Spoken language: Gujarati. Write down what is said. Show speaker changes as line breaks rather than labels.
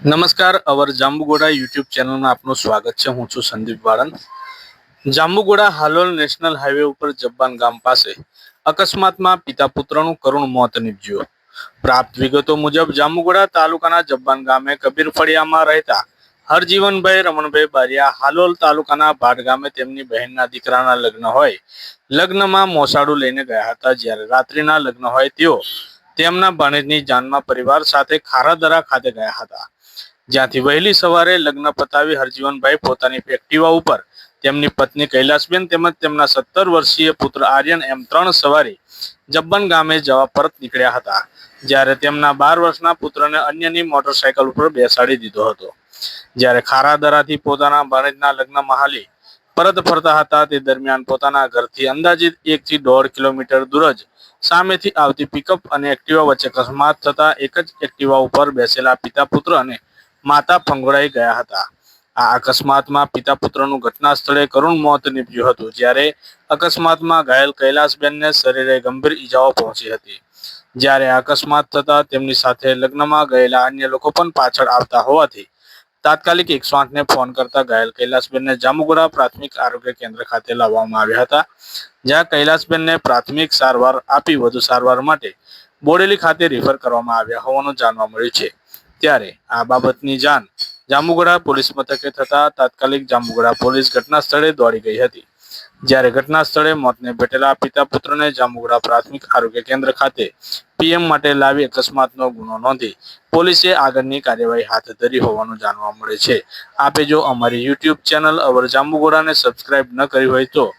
નમસ્કાર, અવર જાંબુગોડા યુટ્યુબ ચેનલમાં આપનું સ્વાગત છે. હું છું સંદીપ વાળંદ. જાંબુગોડા હાલોલ નેશનલ હાઈવે ઉપર જબ્બાન ગામ પાસે અકસ્માતમાં પિતા પુત્રનું કરુણ મોત નીપજ્યું. પ્રાપ્ત વિગતો મુજબ, જાંબુગોડા તાલુકાના જબ્બાન ગામે કબીર ફળિયામાં રહેતા હરજીવનભાઈ રમણભાઈ બારિયા હાલોલ તાલુકાના ભાટ ગામે તેમની બહેનના દીકરાના લગ્ન હોય. લગ્નમાં મોસાળું લઈને ગયા હતા. જ્યારે રાત્રિના લગ્ન હોય તેઓ તેમના ભાણેજની જાનમાં પરિવાર સાથે ખારાદરા ખાતે ગયા હતા. જ્યાંથી વહેલી સવારે લગ્ન પતાવી હરજીવનભાઈ પોતાની એક્ટિવા ઉપર. તેમની પત્ની કૈલાસબેન તેમજ તેમના સત્તર વર્ષીય પુત્ર આર્યન એમ ત્રણ સવારી જબ્બન ગામે જવા પરત નીકળ્યા હતા, જ્યારે તેમના બાર વર્ષના પુત્રને અન્યની મોટરસાયકલ ઉપર બેસાડી દીધો હતો. જ્યારે ખારાદરાથી પોતાના ભાણેજના લગ્ન મહાલી પરત ફરતા હતા, તે દરમિયાન પોતાના ઘરથી અંદાજિત એક થી દોઢ કિલોમીટર દૂર જ સામેથી આવતી પિકઅપ અને એક્ટિવા વચ્ચે અકસ્માત થતા એક જ એક્ટિવા ઉપર બેસેલા પિતા પુત્ર અને માતા ફંગોળાઈ ગયા હતા. આ અકસ્માતમાં પિતા પુત્રનું ઘટના સ્થળે કરુણ મોત નીપજ્યું હતું, જ્યારે અકસ્માતમાં ઘાયલ કૈલાસબેનને શરીરે ગંભીર ઈજાઓ પહોંચી હતી. જ્યારે અકસ્માત થતા તેમની સાથે લગ્નમાં ગયેલા અન્ય લોકો પણ પાછળ આવતા હોવાથી તાત્કાલિક એકસો આઠને ફોન કરતા ઘાયલ કૈલાસબેનને જામુગોડા પ્રાથમિક આરોગ્ય કેન્દ્ર ખાતે લાવવામાં આવ્યા હતા, જ્યાં કૈલાસબેનને પ્રાથમિક સારવાર આપી વધુ સારવાર માટે બોડેલી ખાતે રિફર કરવામાં આવ્યા હોવાનું જાણવા મળ્યું છે. ત્યારે આ બાબતની જાણ જાંબુગડા પોલીસ મથકે થતા તાત્કાલિક જાંબુગડા પોલીસ ઘટના સ્થળે દોડી ગઈ હતી. જ્યારે ઘટના સ્થળે મોતને ભેટેલા પિતા પુત્રને જાંબુગડા પ્રાથમિક આરોગ્ય કેન્દ્ર ખાતે પીએમ માટે લાવી અકસ્માતનો ગુનો નોંધી પોલીસે આગળની કાર્યવાહી હાથ ધરી હોવાનું જાણવા મળે છે. આપે જો અમારી યુટ્યુબ ચેનલ અવર જાંબુગોડાને સબસ્ક્રાઇબ ન કરી હોય તો